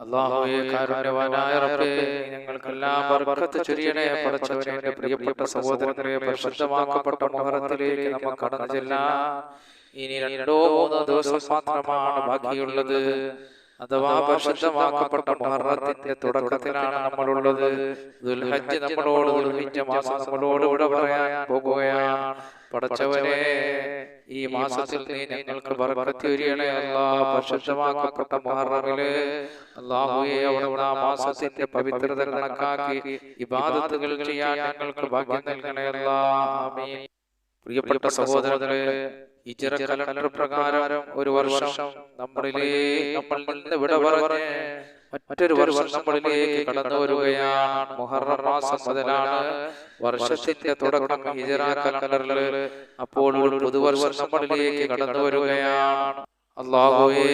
അള്ളാഹുവേ കാരുണ്യവാനായ റബ്ബേ ഞങ്ങൾക്കെല്ലാം ബർക്കത്ത് ചൊരിയണേ പടച്ചവനെ എന്റെ പ്രിയപ്പെട്ട സഹോദരങ്ങളെ പരിശുദ്ധമാക്കപ്പെട്ട മുഹറത്തിലേക്ക് നമുക്ക് കടന്നു ചെല്ലാം. ഇനി രണ്ടോ മൂന്നോ ദിവസം മാത്രമാണ് ബാക്കിയുള്ളത്. അഥവാ പരിശുദ്ധമാക്കപ്പെട്ട മറത്തിന്റെ തുടക്കത്തിലാണ് നമ്മളുള്ളത്. ദുൽഹജ്ജ് നമ്മളോട് ദുൽഹിജ്ജ മാസം നമ്മളോട് ഇവിടെ പറയാൻ പോകുകയാണ്. പടച്ചവനെ ഈ മാസത്തിൽ നീ ഞങ്ങൾക്ക് ബർക്കത്ത് വരികണേ അല്ലാ പരിശുദ്ധമാക്കപ്പെട്ട മുഹറമിൽ അള്ളാഹുയെ അവിടുന്ന് ആ മാസത്തിന്റെ പവിത്രത കണക്കാക്കി ഇബാദത്തുകൾ ചെയ്യാൻ ഞങ്ങൾക്ക് ഭാഗ്യം നൽകണേ. അല്ലാ പ്രിയപ്പെട്ട സഹോദരങ്ങളെ ഇജറ കലണ്ടർ പ്രകാരം ഒരു വർഷം നമ്മളിലേ നമ്മൾ നിന്ന് വിട പറഞ്ഞ് മറ്റൊരു വർഷം നമ്മളിലേക്ക് കടന്നു വരികയാണ് മുഹറം മാസം മുതലാണ് വർഷത്തിന്റെ തുടക്കം ഹിജറ കലണ്ടറിൽ അപ്പോൾ ഒരു പുതുവർഷം നമ്മളിലേക്ക് കടന്നു വരികയാണ് അള്ളാഹുവേ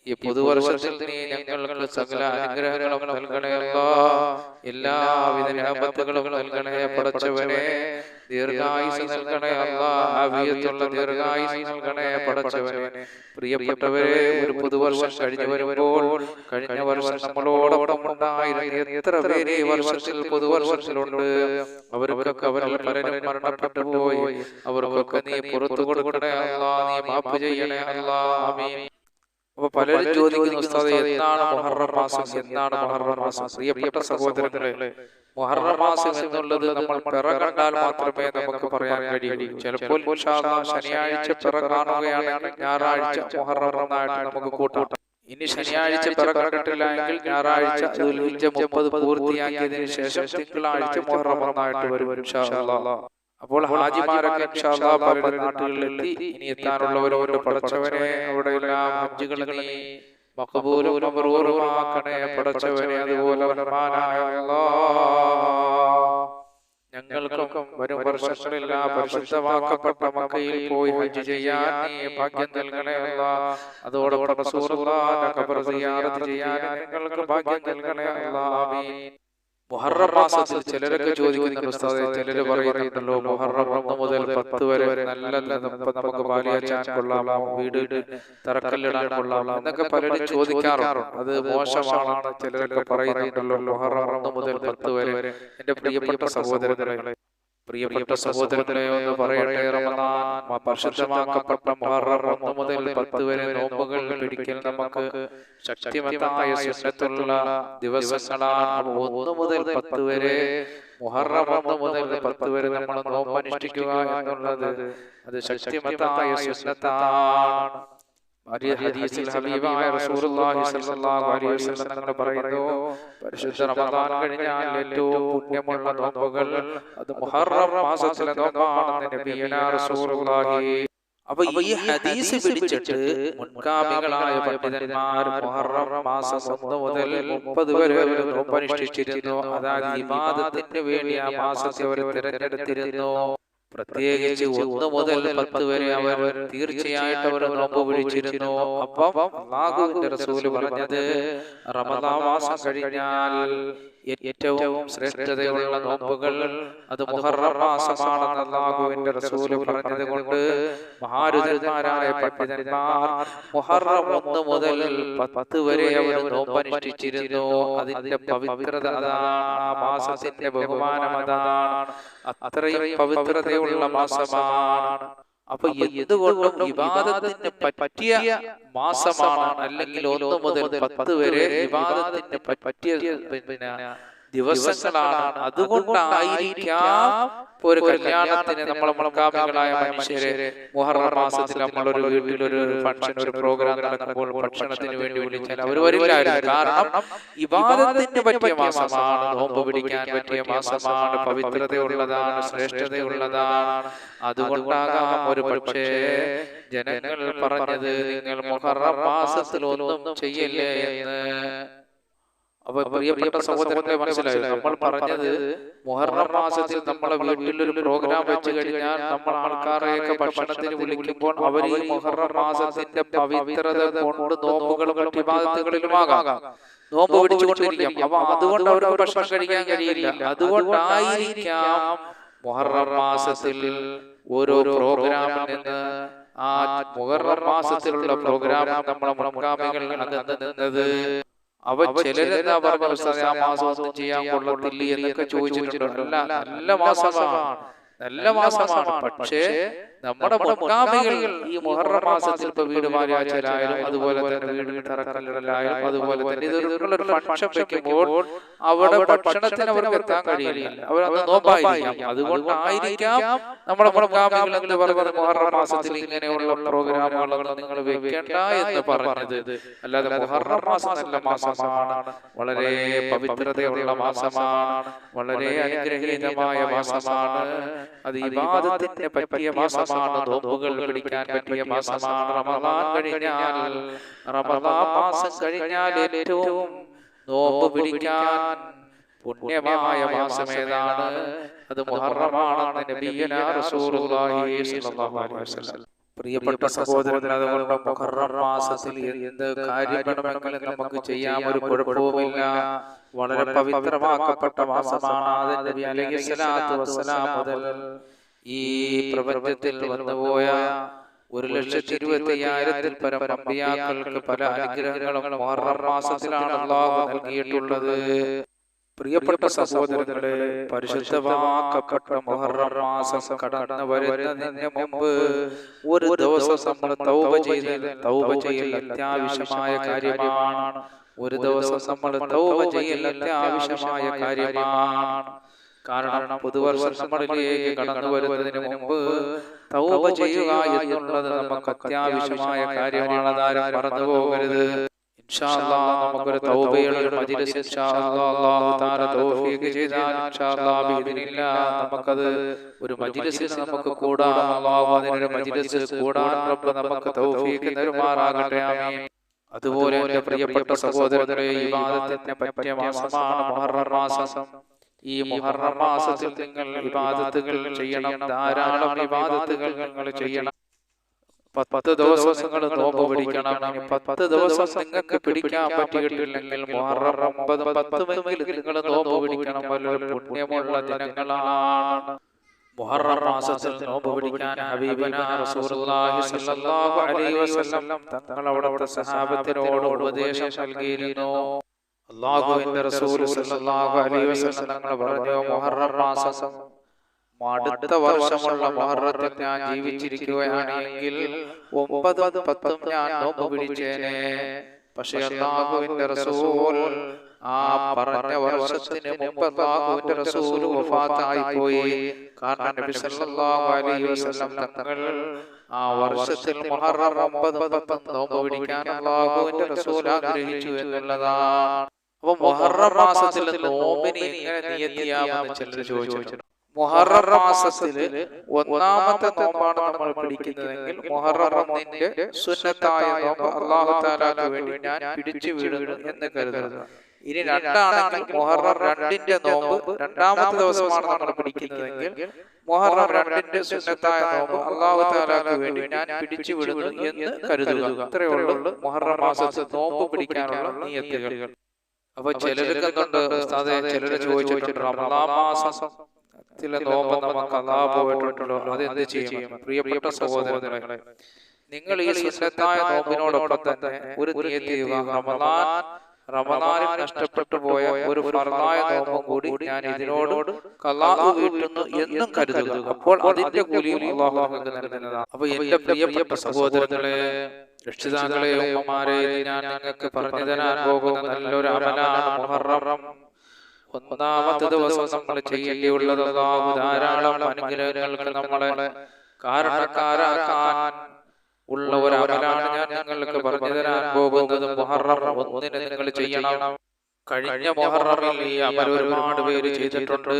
ഈ പുതുവർഷത്തിൽ നീ ഞങ്ങൾക്ക് സകല അനുഗ്രഹങ്ങളും നൽകണേ എല്ലാവിധ ലാഭത്തുകളും നൽകണേ പടച്ചവനെ. ദീർഘായുസ് നൽകണേ അല്ലാ ആവിയത്തുള്ള ദീർഘായുസ് നൽകണേ പടച്ചവനെ പ്രിയപ്പെട്ടവരെ ഒരു പുതുവർഷം കഴിഞ്ഞു വരുമ്പോൾ കഴിഞ്ഞ വർഷം നമ്മളോടൊപ്പം ഉണ്ടായിരുന്ന എത്ര പേര് ഈ വർഷത്തിൽ പുതുവർഷത്തിലുണ്ട്? അവർക്കൊക്കെ അവരിൽ പലരും മരണപ്പെട്ടു പോയി. അവർക്കൊക്കെ നീ പുറത്തു കൊടുക്കണേ അല്ലാ നീ മാപ്പ് ചെയ്യണേ അല്ലാ ആമീൻ. അപ്പൊ പലരും ചോദിക്കുന്നു എന്താണ് എന്നാണ് മുഹറം മാസം? എന്നാണ് മുഹറം മാസം? പ്രിയപ്പെട്ട സഹോദരങ്ങളെ മുഹറം മാസം എന്നുള്ളത് നമ്മൾ പിറ കണ്ടാൽ മാത്രമേ നമുക്ക് പറയാൻ കഴിയൂ. ചിലപ്പോൾ ശനിയാഴ്ച പിറ കാണുകയാണെങ്കിൽ ഞായറാഴ്ച മുഹറം നമുക്ക് കൂട്ടാം. ഇനി ശനിയാഴ്ച പിറ കണ്ടിട്ടില്ല എങ്കിൽ ഞായറാഴ്ച മുപ്പത് പൂർത്തിയാക്കിയതിനു ശേഷം തിങ്കളാഴ്ച മുഹറം ഒന്നായിട്ട് വരും അപ്പോൾ ഹാജിമാരൊക്കെ പല നാട്ടുകളിലെത്തി ഇനി എത്താനുള്ളവരോട് പടച്ചവനെ അവിടെയെല്ലാം ഹജ്ജുകളെ നീ മഖബൂലും മബ്റൂറുമാക്കണേ പടച്ചവനെ അതുപോലെ ഞങ്ങൾക്കും വരും വർഷങ്ങളെല്ലാം പരിശുദ്ധമാക്കപ്പെട്ട മക്കയിൽ പോയി ഹജ്ജ് ചെയ്യാൻ നീ ഭാഗ്യം നൽകണേ അല്ലാ അതോടൊപ്പം ചെയ്യാൻ ഞങ്ങൾക്ക് ഭാഗ്യം നൽകണേ അല്ല ആമീൻ. മുഹറം മാസത്തിൽ ചിലരൊക്കെ ചോദിക്കുന്ന ഉസ്താദെ ചിലര് പറയുന്നുണ്ടല്ലോ മുഹറം ഒന്ന് മുതൽ പത്ത് വരെ നല്ല നമുക്ക് പാലിയാച്ചാൻ കൊള്ളാമോ വീട് തറക്കല്ലിടാൻ കൊള്ളാമോ എന്നൊക്കെ പലരും ചോദിക്കാറുണ്ട്. അത് മോശമാണ്. ചിലരൊക്കെ പറയുന്നുണ്ടല്ലോ മുഹറം ഒന്ന് മുതൽ പത്ത് വരെ. എന്റെ പ്രിയപ്പെട്ട സഹോദരങ്ങളെ പ്രിയപ്പെട്ട സഹോദരങ്ങളെ ഒന്ന് പറയട്ടെ റമദാൻ പരിശുദ്ധമാക്കപ്പെട്ട മുഹറം ഒന്ന് മുതൽ പത്ത് വരെ നോമ്പുകൾ പിടിക്കൽ നമുക്ക് ശക്തിമത്തായ സുന്നത്തുള്ള ദിവസങ്ങളാണ്. ഒന്ന് മുതൽ പത്ത് വരെ മുഹറം ഒന്ന് മുതൽ പത്ത് വരെ നമ്മൾ നോമ്പ് അനുഷ്ഠിക്കുക എന്നുള്ളത് അത് ശക്തിമത്തായ സുന്നത്താണ്. തങ്ങൾ പറയുന്നു പരിശുദ്ധ റമദാൻ കഴിഞ്ഞാൽ ഏറ്റവും പുണ്യമുള്ള നോമ്പുകൾ അത് മുഹറം മാസത്തിലെ നോമ്പാണെന്ന് നബിയനാ റസൂലുള്ളാഹി അപ്പൊ ഈ ഹദീസ് പിടിച്ചിട്ട് പണ്ഡിതന്മാർ മുഹറം മാസം ഒന്ന് മുതൽ മുപ്പത് വരെ അവർ നോമ്പ് അനുഷ്ഠിച്ചിരുന്നു. അതായത് വിവാദത്തിന് വേണ്ടി ആ മാസത്തെ അവർ തിരഞ്ഞെടുത്തിരുന്നു. പ്രത്യേകിച്ച് ഒന്ന് മുതൽ പത്ത് വരെ അവർ തീർച്ചയായിട്ടും അവർ നോമ്പ് പിടിച്ചിരുന്നു അപ്പം അള്ളാഹുവിന്റെ റസൂൽ പറഞ്ഞത് റമദാൻ മാസം കഴിഞ്ഞാൽ ഏറ്റവും ശ്രേഷ്ഠതയുള്ള നോമ്പുകൾ അത് മുഹറം മാസമാണെന്ന് അള്ളാഹുവിന്റെ റസൂൽ പറഞ്ഞത് കൊണ്ട് മഹാരുതന്മാരായ പണ്ഡിതന്മാർ മുഹറം ഒന്ന് മുതൽ പത്ത് വരെ അവർ നോമ്പനുഷ്ഠിച്ചിരുന്നു. അതിന്റെ പവിത്രത അതാണ്. ആ മാസത്തിന്റെ ബഹുമാനം അതാണ്. അത്രയും പവിത്രതയുള്ള മാസമാണ്. അപ്പൊ എന്തുകൊണ്ടും വിവാദത്തിന് പറ്റിയ മാസമാണ് അല്ലെങ്കിൽ ഒന്ന് മുതൽ പത്ത് വരെ വിവാദത്തിന് പറ്റിയ പിന്നെ ദിവസങ്ങളാണ്. അതുകൊണ്ടായിരിക്കാം ഒരു കല്യാണത്തിന് നമ്മളെ മുളക്കാമികളായ മനുഷ്യരെ മുഹറം മാസത്തിൽ നമ്മളൊരു വീട്ടിലൊരു ഫംഗ്ഷൻ ഒരു പ്രോഗ്രാം നടക്കുമ്പോൾ ഭക്ഷണത്തിന് വേണ്ടി വിളിച്ചാൽ അവർ വരില്ലായിരുന്നു. കാരണം വിവാദത്തിന് പറ്റിയ മാസമാണ്. നോമ്പ് പിടിക്കാൻ പറ്റിയ മാസമാണ്. പവിത്രതയുള്ളതാണ് ശ്രേഷ്ഠതയുള്ളതാണ്. അതുകൊണ്ടാകാം ഒരു പക്ഷേ ജനങ്ങൾ പറഞ്ഞത് നിങ്ങൾ മുഹറം മാസത്തിൽ ഒന്നും ചെയ്യല്ലേ എന്ന്. അപ്പൊ പ്രിയപ്പെട്ട സഹോദരങ്ങളെ മനസ്സിലായി? നമ്മൾ പറഞ്ഞത് മുഹറം മാസത്തിൽ നമ്മളെ വീട്ടിലൊരു പ്രോഗ്രാം വെച്ച് കഴിഞ്ഞാൽ നമ്മൾ ആൾക്കാരെയൊക്കെ ഭക്ഷണത്തിന് വിളിക്കുമ്പോൾ അവർ ഈ മുഹറം മാസത്തിന്റെ പവിത്രത കൊണ്ട് നോമ്പുകളും വിവാദത്തുകളിലുമാകാം നോമ്പ് പിടിച്ചുകൊണ്ടിരിക്കാം. അപ്പൊ അതുകൊണ്ട് അവർ ഭക്ഷണം കഴിക്കാൻ കഴിയില്ല. അതുകൊണ്ടായിരിക്കാം മുഹറം മാസത്തിൽ ഓരോ പ്രോഗ്രാമിൽ നിന്ന് ആ മുഹറം മാസത്തിലുള്ള പ്രോഗ്രാം നമ്മളെ മുൻഗാമികൾ അകന്ന് നിന്നത്. അവ ചിലരെന്താ പറഞ്ഞു ആ മാസം ഒന്നും ചെയ്യാൻ കൊള്ളത്തില്ല എന്നൊക്കെ ചോദിച്ചിട്ടുണ്ട്. അല്ല നല്ല മാസമാണ്. നല്ല മാസമാണ്. പക്ഷേ നമ്മുടെ മുൻഗാമികൾ ഈ മുഹറ മാസത്തിൽ ഇപ്പൊ വീട് മാര്യാച്ചലായാലും അതുപോലെ തന്നെ വീട് തറക്കല്ലിടലായാലും അതുപോലെ തന്നെ ഇതൊരു ഫംഗ്ഷൻ വെക്കുമ്പോൾ അവിടെ ഭക്ഷണത്തിന് അവർക്ക് എത്താൻ കഴിയില്ല. അവർ നോമ്പായിരിക്കാം. അതുകൊണ്ടായിരിക്കാം നമ്മുടെ മുൻഗാമികൾ എന്ന് മുഹറം മാസത്തിൽ ഇങ്ങനെയുള്ള പ്രോഗ്രാമുകൾ നിങ്ങൾ വെക്കേണ്ട എന്ന് പറഞ്ഞത്. അല്ലാതെ മുഹറ മാസം നല്ല മാസമാണ്. വളരെ പവിത്രതയുള്ള മാസമാണ്. വളരെ അനുഗ്രഹീതമായ മാസമാണ്. അത് ഈ ഇബാദത്തിന് പറ്റിയ മാസമാണ് നോമ്പുകൾ പിടിക്കാൻ പറ്റിയ മാസമാണ് റമദാൻ കഴിഞ്ഞാൽ. റമദാൻ മാസം കഴിഞ്ഞാൽ ഏറ്റവും നോമ്പ് പിടിക്കാൻ പുണ്യമായ മാസം ഏതാണ്? അത് മുഹറമാണെന്ന് നബിയനാ റസൂലുള്ളാഹി സ്വല്ലല്ലാഹു അലൈഹി വസല്ലം. പ്രിയപ്പെട്ട സഹോദരൻ അതുകൊണ്ട് മുഹറം മാസത്തിൽ എന്ത് കാര്യം വേണമെങ്കിലും നമുക്ക് ചെയ്യാം. ഒരു കുഴപ്പവുമില്ല. വളരെ പവിത്രമാക്കപ്പെട്ട മാസമാണ്. അതിന്റെ അലൈഹി സ്വലാത്തു വസ്സലാം മുതൽ ഈ പ്രപഞ്ചത്തിൽ വന്നുപോയ ഒരു ലക്ഷത്തി ഇരുപത്തി അയ്യായിരത്തിൽ പരം അമ്പിയാക്കൾക്ക് പല അനുഗ്രഹങ്ങളും മാസത്തിലാണ് അള്ളാഹു നൽകിയിട്ടുള്ളത്. പ്രിയപ്പെട്ട സഹോദരങ്ങളെ പരിശുദ്ധമാക്കപ്പെട്ട മുഹറം മാസം കടന്നു വരുന്നതിന് മുമ്പ് ഒരു ദിവസം നമ്മൾ തൗബ ചെയ്ത് തൗബ ചെയ്യൽ അത്യാവശ്യമായ കാര്യമാണ്. ഒരു ദിവസം നമ്മൾ തൗബ ചെയ്യൽ അത്യാവശ്യമായ കാര്യമാണ്. കാരണം പുതുവർഷം നമ്മളിലേക്ക് കടന്നു വരുന്നതിന് മുമ്പ് തൗബ ചെയ്യുക എന്നുള്ളത് നമുക്ക് അത്യാവശ്യമായ കാര്യമാണ്. അതാരും മറന്നു പോകരുത്. നമുക്കൊരു തൗബയുടെ മജ്ലിസ് തൗഫീഖ് ചെയ്താൽ നമുക്കത് ഒരു മജ്ലിസിൽ നമുക്ക് കൂടാം അല്ലാഹു അതിനൊരു മജ്ലിസ് കൂടാൻ റബ്ബ് നമുക്ക് തൗഫീഖ് തരുമാറാകട്ടെ. ആമീൻ. അതുപോലെ പ്രിയപ്പെട്ട പ്രിയപ്പെട്ട സഹോദരങ്ങളെ വാദത്തിനെ പറ്റിയ മാസമാണ് മാസം. ഈ മുഹറം മാസത്തിൽ നിങ്ങൾ വിവാദത്തുകൾ ചെയ്യണം. ധാരാളം വിവാദത്തുകൾ നിങ്ങൾ ചെയ്യണം. പത്ത് ദിവസങ്ങൾ നോമ്പ് പിടിക്കണം. പത്ത് ദിവസം നിങ്ങൾക്ക് പിടിക്കാൻ പറ്റിയിട്ടില്ലെങ്കിൽ മുഹറം ഒമ്പതും പത്തുമെങ്കിലും നിങ്ങൾ നോമ്പ് പിടിക്കണം. വളരെ പുണ്യമുള്ള ദിനങ്ങളാണ് മുഹറം മാസത്തിൽ നോമ്പ് പിടിക്കാൻ ഹബീബന റസൂലുള്ളാഹി സ്വല്ലല്ലാഹു അലൈഹി വസല്ലം തങ്ങൾ അവിടുത്തെ സഹാബത്തിനോട് ഉപദേശം നൽകിയിരുന്നു. അള്ളാഹുവിന്റെ റസൂൽ സല്ലല്ലാഹു അലൈഹി വസല്ലം തങ്ങൾ പറഞ്ഞു മുഹറം മാസം അടുത്ത വർഷമുള്ള മുഹറത്തിൽ ഞാൻ ജീവിച്ചിരിക്കുകയാണെങ്കിൽ ഒമ്പതും പത്തും ഞാൻ നോമ്പ് പിടിച്ചേനെ. പക്ഷേ അള്ളാഹുവിന്റെ റസൂൽ ആ പറഞ്ഞ വർഷത്തിന് മുമ്പ് അള്ളാഹുവിന്റെ റസൂൽ വഫാത്തായി പോയി കാരണം നബി സല്ലല്ലാഹു അലൈഹി വസല്ലം തങ്ങൾ ആ വർഷത്തിൽ മുഹറം ഒമ്പതും പത്തും നോമ്പ് പിടിക്കാൻ അള്ളാഹുവിന്റെ റസൂൽ ആഗ്രഹിച്ചു എന്നുള്ളതാണ്. അപ്പൊ മുഹറം മാസത്തിൽ നോമ്പിന് എങ്ങനെ നിയത്തിയാമെന്ന് ചിലർ ചോദിച്ചു മുഹറം മാസത്തിൽ ഒന്നാമത്തെ നോമ്പാണ് നമ്മൾ പിടിക്കുന്നതെങ്കിൽ മുഹറം ഒന്നിന്റെ സുന്നത്തായ നോമ്പ് അള്ളാഹു താലാക്ക് വേണ്ടി ഞാൻ പിടിച്ചു വീഴുന്നു എന്ന് കരുതുക ഇനി രണ്ടാണെങ്കിൽ മുഹറം രണ്ടിന്റെ നോമ്പ് രണ്ടാമത്തെ ദിവസമാണ് നമ്മൾ പിടിക്കുന്നതെങ്കിൽ മുഹറം രണ്ടിന്റെ സുന്നത്തായ നോമ്പ് അള്ളാഹു താലാക്ക് വേണ്ടി ഞാൻ പിടിച്ചു വിടുന്നു എന്ന് കരുതുക. ഇത്രയേ ഉള്ളൂ മുഹറം മാസത്തിൽ നോമ്പ് പിടിക്കാനുള്ള നിയത്തുകൾ. അപ്പൊ ചിലർക്ക് എന്തുണ്ട് ഉസ്താദെ ചിലര് ചോദിച്ചിട്ടുണ്ട് റമദാൻ മാസം ചില നോമ്പ് നമുക്ക് അതാ പോയിട്ടുണ്ടല്ലോ അത് എന്ത് ചെയ്യും? പ്രിയപ്പെട്ട സഹോദരങ്ങളെ നിങ്ങൾ ഈ സുന്നത്തായ നോമ്പിനോടൊപ്പം തന്നെ ഒരു റമദാൻ റമദാനിൽ നഷ്ടപ്പെട്ടു പോയ ഒരു ഫർദായ നോമ്പും കൂടി ഞാൻ ഇതിനോട് കലാഹു വീട്ടുന്നു എന്നും കരുതുക. അപ്പോൾ അതിന്റെ കൂലിയും അള്ളാഹു നൽകുന്നതാണ് അപ്പൊ എന്റെ പ്രിയപ്പെട്ട സഹോദരങ്ങളെ രക്ഷിതാക്കളെ ഉമ്മമാരെ ഞാൻ നിങ്ങൾക്ക് പറഞ്ഞു തരാൻ പോകുന്ന നല്ലൊരു അമലാണ് മുഹറം. ഒന്നാമത്തെ ദിവസം നമ്മൾ ചെയ്യേണ്ടിയുള്ളത് ധാരാളം അനുഗ്രഹങ്ങൾക്ക് നമ്മളെ കാരണക്കാരാക്കാൻ ഉള്ള ഒരു അമലാണ് ഞാൻ നിങ്ങൾക്ക് പറഞ്ഞു തരാൻ പോകുന്നത് മുഹറം ഒന്നിന് നിങ്ങൾ ചെയ്യണം. കഴിഞ്ഞ മുഹറമിൽ ഈ അമൽ ഒരുപാട് പേര് ചെയ്തിട്ടുണ്ട്.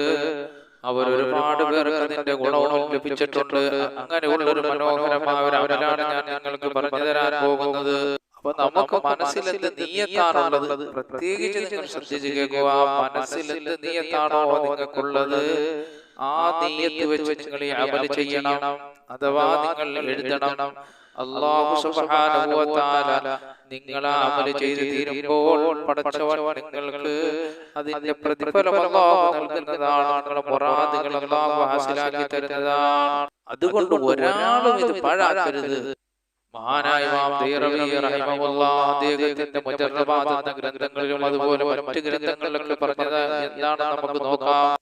അവർ ഒരുപാട് പേർക്ക് അതിന്റെ ഗുണവും ലഭിച്ചിട്ടുണ്ട്. അങ്ങനെയുള്ള ഒരു മനോഹരമായ ഒരു അമലാണ് ഞാൻ നിങ്ങൾക്ക് പറഞ്ഞു തരാൻ പോകുന്നത്. അപ്പൊ നമുക്ക് മനസ്സിൽ എന്ത് നീയത്താണുള്ളത്? പ്രത്യേകിച്ച് നിങ്ങൾ ശ്രദ്ധിച്ചു കേൾക്കുക. മനസ്സിൽ എന്ത് നീയത്താണോ നിങ്ങൾക്കുള്ളത്? ആ നീയത്ത് വെച്ച് നിങ്ങൾ ഈ അമൽ ചെയ്യണം. അഥവാ നിങ്ങൾ എഴുതണം. അള്ളാഹു സുബ്ഹാനഹു വതആല നിങ്ങൾ അമൽ ചെയ്തു തീരുമ്പോൾ പടച്ചവൻ നിങ്ങൾക്ക് അതിന്റെ പ്രതിഫലം അള്ളാഹു നൽകുന്നതാണ്. നിങ്ങളുടെ മുറാദുകൾ അള്ളാഹു ഹാസിലാക്കി തരുന്നതാണ്. അതുകൊണ്ട് ഒരാളും ഇത് പാഴാക്കരുത്. മഹാനായ അദ്ദേഹത്തിന്റെ മുജറബാത്ത് എന്ന ഗ്രന്ഥങ്ങളിലും അതുപോലെ മറ്റ് ഗ്രന്ഥങ്ങളിലൊക്കെ പറഞ്ഞത് എന്താണ്? നമുക്ക് നോക്കാം.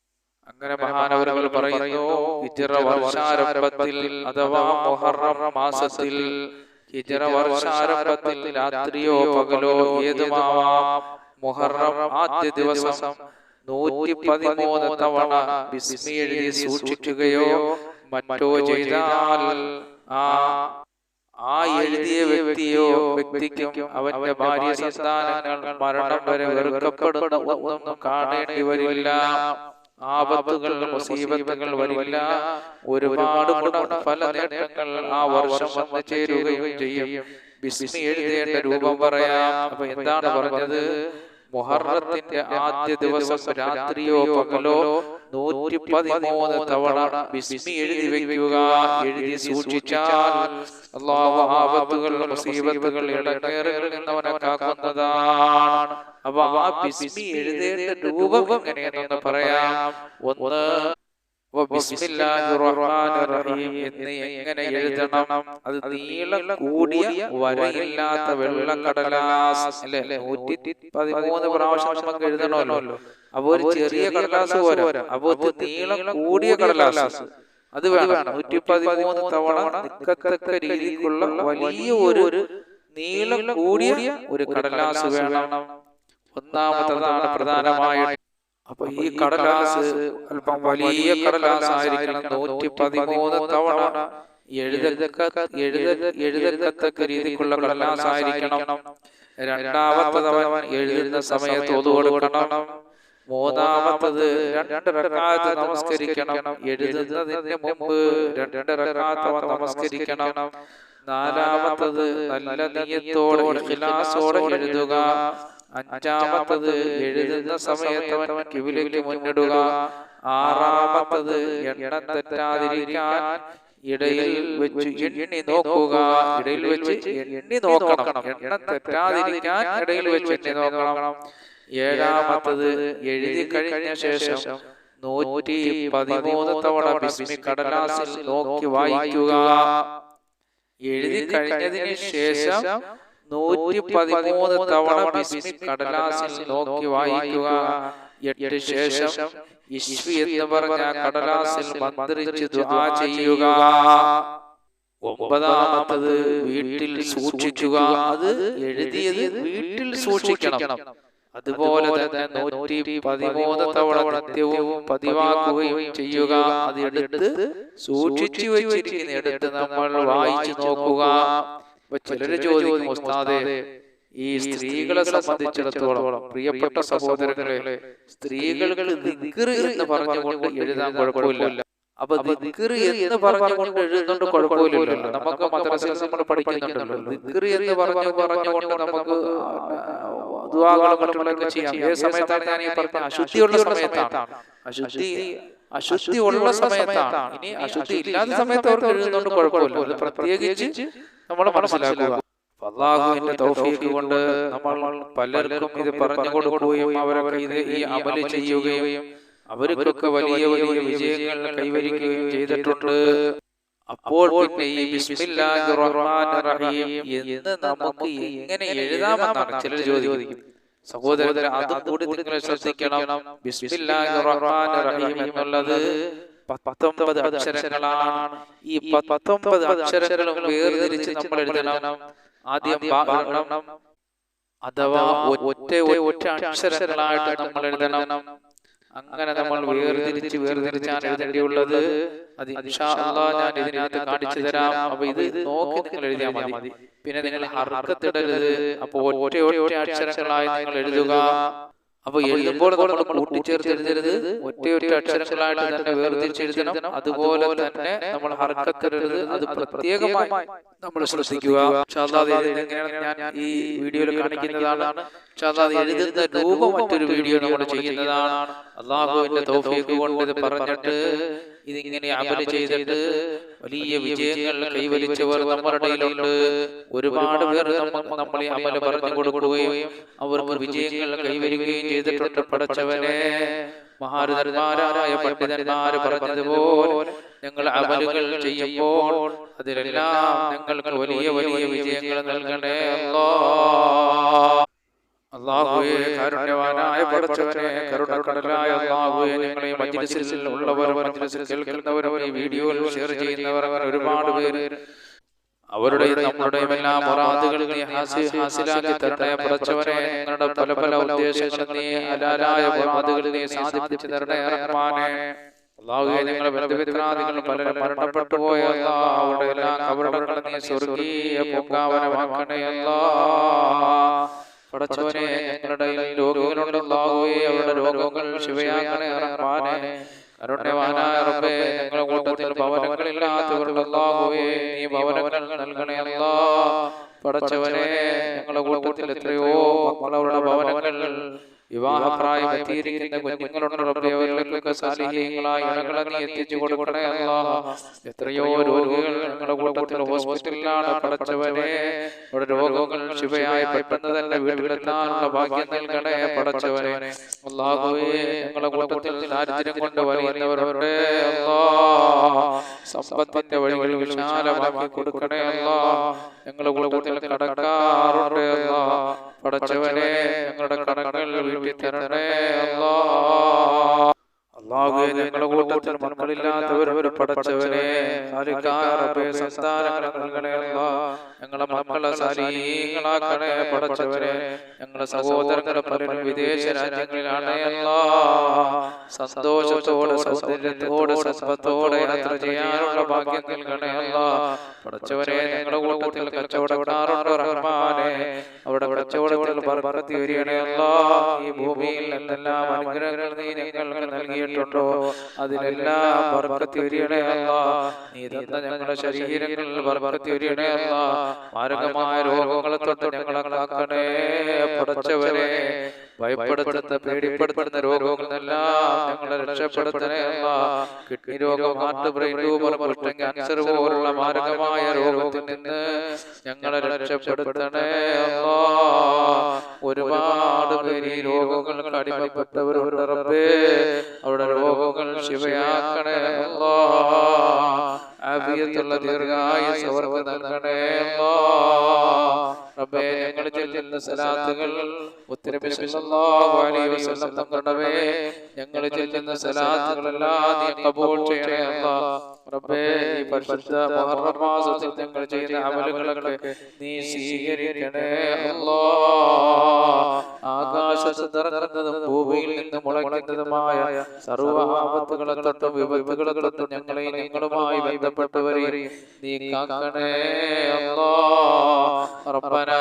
അങ്ങനെ മഹാനവരകൾ പറയുന്നു ഹിജ്റ വർഷാരംഭത്തിൽ അഥവാ മുഹറം മാസത്തിൽ ഹിജ്റ വർഷാരംഭത്തിൽ രാത്രിയോ പകലോ ഏതുമാവാം മുഹറം ആദ്യ ദിവസം നൂറ്റി പതിമൂന്ന് തവണ ബിസ്മി എഴുതി സൂക്ഷിക്കുകയോ മറ്റോ ചെയ്താൽ ആ ആ എഴുതിയ വ്യക്തിയോ വ്യക്തിക്കും അവന്റെ ഭാര്യ സന്താനങ്ങൾ മരണം വരെ വെറുക്കപ്പെടുന്ന ഒന്നും കാണേണ്ടി വരില്ല. ആപത്തുകൾ മുസീബത്തുകൾ വരില്ല. ഒരുപാട് പല നേട്ടങ്ങൾ ആ വർഷം വന്നു ചേരുകയും ചെയ്യും. ബിസ്മി എഴുതേണ്ട രൂപം പറയാം. അപ്പൊ എന്താണ് പറഞ്ഞത്? മുഹറത്തിന്റെ ആദ്യ ദിവസം രാത്രിയോ പകലോ നൂറ്റി പതിമൂന്ന് തവണ ബിസ്മി എഴുതി വെക്കുക എഴുതി സൂക്ഷിച്ചാൽ അള്ളാഹു ആപത്തുകൾ മുസീബത്തുകൾ ഇടങ്ങേറുകളിൽ നിന്നവനെ കാക്കുന്നതാണ് അപ്പൊ ആ ബിസ്മി എഴുതേണ്ട രൂപം എങ്ങനെയെന്നൊന്ന് പറയാം. ഒന്ന് ബിസ്മില്ലാഹിർ റഹ്മാനിർ റഹീം എന്ന് എങ്ങനെ എഴുതണം? അത് നീളം കൂടിയ വരയില്ലാത്ത വെള്ളക്കടലാസ് അല്ലെ? നൂറ്റി പതിമൂന്ന് പ്രാവശ്യം നമുക്ക് എഴുതണമല്ലോ. അപ്പൊ ഒരു ചെറിയ കടലാസ് പോരാ. അപ്പൊ നീളം കൂടിയ കടലാസ്. അത് വേണം. നൂറ്റി പതിമൂന്ന് തവണ രീതിക്കുള്ള വലിയ ഒരു നീളം കൂടിയ ഒരു കടലാസ് വേണം. ഒന്നാമത്തതാണ് പ്രധാനമായിട്ട് അപ്പൊ ഈ കടലാസ് അല്പം വലിയ കടലാസ് ആയിരിക്കണം. നൂറ്റി പതിമൂന്ന് തവണ എഴുതക്ക എഴുത എഴുതത്തക്ക രീതിക്കുള്ള കടലാസ് ആയിരിക്കണം. രണ്ടാമത്തവൻ എഴുതുന്ന സമയത്ത് ഒതുകൊടുക്കണം. മൂന്നാമത്തത് രണ്ട് റക്കാത്ത് നമസ്കരിക്കണം. എഴുതുന്നതിന് മുമ്പ് രണ്ട് റക്കാത്ത് നമസ്കരിക്കണം. നാലാമത്തത് നല്ല നീയത്തോടെ ഇഖ്ലാസോടെ എഴുതുക. അഞ്ചാമത്തത് എഴുതുന്ന സമയത്ത് അവൻ കിവിലേക്ക് മുന്നിടുക. ആറാമത്തത് എണ്ണത്തെറ്റാതിരിക്കാൻ ഇടയിൽ വെച്ച് എണ്ണി നോക്കുക. ഇടയിൽ വെച്ച് എണ്ണി നോക്കണം. എണ്ണത്തെറ്റാതിരിക്കാൻ ഇടയിൽ വെച്ച് എണ്ണി നോക്കണം. ഏഴാമത്തത് എഴുതി കഴിഞ്ഞ ശേഷം നൂറ്റി പതിമൂന്ന് തവണ കടലാസിൽ നോക്കി വായിക്കുക. എഴുതി കഴിഞ്ഞതിന് ശേഷം നൂറ്റി പതിമൂന്ന് തവണ കടലാസിൽ നോക്കി വായിക്കുക. എട്ട് ശേഷം ഇഷ്വി എന്ന് കടലാസിൽ മന്ത്രിച്ച് ദുആ ചെയ്യുക. ഒമ്പതാമത്തത് വീട്ടിൽ സൂക്ഷിക്കുക. അത് എഴുതിയത് വീട്ടിൽ സൂക്ഷിക്കണം. അതുപോലെ തന്നെ നൂറ്റി പതിമൂന്ന് തവണ നിത്യവും പതിവാക്കുകയും ചെയ്യുക. അത് എടുത്ത് സൂക്ഷിച്ചു വെച്ചിരിക്കുന്ന. എടുത്ത് നമ്മൾ വായിച്ചു നോക്കുക. ഇപ്പൊ ചിലര് ചോദിക്കും ഉസ്താദെ ഈ സ്ത്രീകളെ സംബന്ധിച്ചിടത്തോളം പ്രിയപ്പെട്ട സഹോദരങ്ങളെ സ്ത്രീകൾക്ക് ദിക്ർ എന്ന് പറഞ്ഞുകൊണ്ട് എഴുതാൻ കുഴപ്പമില്ല. അപ്പൊ ദിക്ർ എന്ന് പറഞ്ഞുകൊണ്ട് എഴുതുന്നുണ്ട് കുഴപ്പമില്ലല്ലോ. നമുക്ക് മദ്രസയിൽ നമ്മൾ പഠിക്കുന്നുണ്ടല്ലോ ദിക്ർ എന്ന് പറഞ്ഞു പറഞ്ഞുകൊണ്ട് നമുക്ക് ദുആകളും ചെയ്യാം. ഏത് സമയത്താണ് ഞാൻ ഈ പറഞ്ഞ അശുദ്ധിയുള്ള സമയത്താണ്. അശുദ്ധി അശുദ്ധി ഉള്ള സമയത്താണ്. ഇനി അശുദ്ധി ഇല്ലാത്ത സമയത്ത് അവർക്ക് എഴുതുന്നുണ്ട് കുഴപ്പമില്ല. പ്രത്യേകിച്ച് നമ്മൾ മനസ്സിലാക്കുക. അള്ളാഹുവിന്റെ തൗഫീഖ് കൊണ്ട് നമ്മൾ പലർക്കും ഇത് പറഞ്ഞു കൊടുക്കുകയും അവരൊക്കെ ഇത് ഈ അമൽ ചെയ്യുകയും അവർക്കൊക്കെ വലിയ വലിയ വിജയങ്ങൾ കൈവരിക്കുകയും ചെയ്തിട്ടുണ്ട്. അപ്പോൾ പിന്നെ ഈ ബിസ്മില്ലാഹിർ റഹ്മാനിർ റഹീം എന്ന് നമുക്ക് എങ്ങനെ എഴുതാമെന്നാണ് ചിലർ ചോദിക്കും സഹോദരൻ അതും കൂടി നിങ്ങൾ ശ്രദ്ധിക്കണം. ബിസ്മില്ലാഹി റഹ്മാനിർ റഹീം എന്നുള്ളത് പത്തൊമ്പത് അക്ഷരങ്ങളാണ്. ഈ പത്തൊമ്പത് അക്ഷരങ്ങളും വേർതിരിച്ച് നമ്മൾ എഴുതണം. ആദ്യം അഥവാ ഒറ്റ ഒറ്റ അക്ഷരങ്ങളായിട്ട് നമ്മൾ എഴുതണം. അങ്ങനെ നമ്മൾ വേർതിരിച്ച് വേർതിരിച്ചാണ് എഴുതേണ്ടിയുള്ളത് അത് ഞാൻ ഇതിനകത്ത് കാണിച്ചു തരാം. അപ്പൊ ഇത് നോക്കി നിങ്ങൾ എഴുതിയാൽ മതി. പിന്നെ നിങ്ങൾ അർഹത്തിടരുത് അപ്പൊ ഒറ്റ ഒറ്റ അക്ഷരങ്ങളായി നിങ്ങൾ എഴുതുക. അപ്പൊ എഴുതുമ്പോൾ നമ്മൾ കൂട്ടിച്ചേർത്തെഴുതരുത് ഒറ്റയൊറ്റ ഒറ്റ ഒറ്റ അക്ഷരങ്ങളായിട്ട് തന്നെ വേർതിരിച്ചെഴുതണം അതുപോലെ തന്നെ നമ്മൾ ഹർക്കത്തെഴുതരുത് അത് പ്രത്യേകമായി നമ്മൾ ശ്രദ്ധിക്കുക. ഞാൻ ഈ വീഡിയോയിൽ കാണിക്കുന്നതാണ്. എഴുതുന്ന രൂപം മറ്റൊരു വീഡിയോ നമ്മൾ ചെയ്യുന്നതാണ്. അള്ളാഹുവിന്റെ തൗഫീഖ് കൊണ്ട് ഇത് പറഞ്ഞിട്ട് ഇതിങ്ങനെ അമൽ ചെയ്തിട്ട് വലിയ വിജയങ്ങൾ കൈവരിച്ചവർ നമ്മുടെ ഇടയിലുണ്ട്. ഒരുപാട് പേർ നമ്മളെ ഈ അമൽ പറഞ്ഞു കൊടുക്കുകയും അവർക്ക് വിജയങ്ങൾ കൈവരികയും ചെയ്തിട്ടുണ്ട് പഠിച്ചവനെ. മഹാരഥന്മാരായ പണ്ഡിതന്മാര് പറഞ്ഞതുപോലെ ഞങ്ങൾ അമലുകൾ ചെയ്യുമ്പോൾ അതിലെല്ലാം ഞങ്ങൾക്ക് വലിയ വലിയ വിജയങ്ങൾ നൽകണേ അള്ളാഹുവേ കാരുണ്യവാനായ പടച്ചവനെ കരുണക്കടലായ അള്ളാഹുവേ ഞങ്ങളെ മജ്ലിസിൽ ഉള്ളവർ മജ്ലിസിൽ കേൾക്കുന്നവരും ഈ വീഡിയോയിൽ ഷെയർ ചെയ്യുന്നവർ ഒരുപാട് പേര് അവരുടെയും നമ്മുടെയും എല്ലാ ഹാസി- ഹാസിലാക്കി തരണേ പടച്ചവനെ ഞങ്ങളുടെ പല പല ഉദ്ദേശങ്ങളും നീ ഹലാലായ മുറാദുകൾ നീ സാധിപ്പിച്ചു തരണേ റഹ്മാനെ. അള്ളാഹുവേ ഞങ്ങളെ ബന്ധുമിത്രാദികൾ പലരും മരണപ്പെട്ടു പോയ അല്ലാഹ് അവരുടെ എല്ലാ നീ സ്വർഗീയ പൂങ്കാവനമാക്കണേ അല്ലാ പടച്ചവനെ ഞങ്ങളുടെ അവരുടെ രോഗങ്ങൾ ശിവയാക്കണേ റഹ്മാനെ. കരുണ്യവാനായ ഭവനങ്ങളില്ലാത്തവരുടെ അല്ലാഹുവേ നീ ഭവനങ്ങൾ നൽകണേ അല്ലാ. പടച്ചവനെ ഞങ്ങളുടെ കൂട്ടത്തിൽ എത്രയോ മക്കളവരുടെ ഭവനങ്ങൾ വിവാഹപ്രായം എത്തിയിരിക്കുന്ന കുഞ്ഞുങ്ങളുണ്ട് റബ്ബേ അവരിലേക്കൊക്കെ സാലിഹ്യങ്ങളായ ഇണകളെ നീ എത്തിച്ചു കൊടുക്കണേ അല്ലാ എത്രയോ രോഗികൾ ഞങ്ങളുടെ കൂട്ടത്തിൽ ഹോസ്പിറ്റലിലാണ് പടച്ചവനെ ഇവിടെ രോഗങ്ങൾ ശിവയായി പെട്ടെന്ന് തന്നെ വീട്ടിലെത്താനുള്ള ഭാഗ്യം നൽകണേ പടച്ചവനെ അല്ലാഹുവേ ഞങ്ങളുടെ കൂട്ടത്തിൽ ദാരിദ്ര്യം കൊണ്ട് അല്ലാ സമ്പത്തിന്റെ വഴികൾ വിശാലമാക്കി കൊടുക്കണേ അല്ലാ ഞങ്ങളുടെ കൂട്ടത്തിൽ കടക്കാറുണ്ട് അല്ലാ പടച്ചവനെ ഞങ്ങളുടെ കടങ്ങൾ വീട്ടിൽ തരണേ അല്ലാ അള്ളാഹുവേ ഞങ്ങളുടെ കൂട്ടത്തിൽ പടച്ചവനെ ഞങ്ങളെ മക്കളെ പടച്ചവനെ ഞങ്ങളെ സഹോദരങ്ങളെ പലരും വിദേശ രാജ്യങ്ങളിലാണ് സന്തോഷത്തോടെ സൗന്ദര്യത്തോടെ സമ്പത്തോടെ യാത്ര ചെയ്യാനുള്ള ഭാഗ്യം നൽകണേ അല്ലാ പടച്ചവനെ ഞങ്ങളുടെ കൂട്ടത്തിൽ കച്ചവടക്കാറുണ്ട് റഹ്മാനെ. അവിടെ കച്ചവടത്തിൽ ബർക്കത്തി വരികണേ അല്ലാ ഈ ഭൂമിയിൽ എന്തെല്ലാം അനുഗ്രഹങ്ങൾ നീ ഞങ്ങൾക്ക് നൽകിയിട്ടുണ്ടോ. അതിലെല്ലാം അതിനെല്ലാം നീ ശരീരങ്ങളിൽ മാരകമായ രോഗങ്ങളെ തൊട്ട് ഞങ്ങളെ കാക്കണേ പടച്ചവരെ ഭയപ്പെടുത്തുന്ന പേടിപ്പെടുത്തുന്ന രോഗങ്ങളെല്ലാം ഞങ്ങളെ രക്ഷപ്പെടുത്തണേ കിഡ്നി രോഗം ഹാർട്ട് ബ്രെയിൻ ട്യൂമർ പുഷ്ടം ക്യാൻസർ പോലുള്ള മാരകമായ രോഗത്തിൽ നിന്ന് ഞങ്ങളെ രക്ഷപ്പെടുത്തണേ ഒരുപാട് പേര് ഈ രോഗങ്ങൾക്ക് റബ്ബേ. അവരുടെ രോഗങ്ങൾ ശിവയാക്കണേ ആഫിയത്തുള്ള ദീർഘായുസ് അവർക്ക് നൽകണേ റബ്ബേ സലാത്തുകൾ ചെയ്യണേ റബ്ബേ ഈ ചെയ്യുന്ന നീ സ്വീകരിക്കണേ ഭൂമിയിൽ നിന്ന് മുളയ്ക്കുന്നതുമായ സർവ ഞങ്ങളെ ഞങ്ങളുമായി ബന്ധപ്പെട്ടവരെയും നീ കാക്കണേ റബ്ബനാ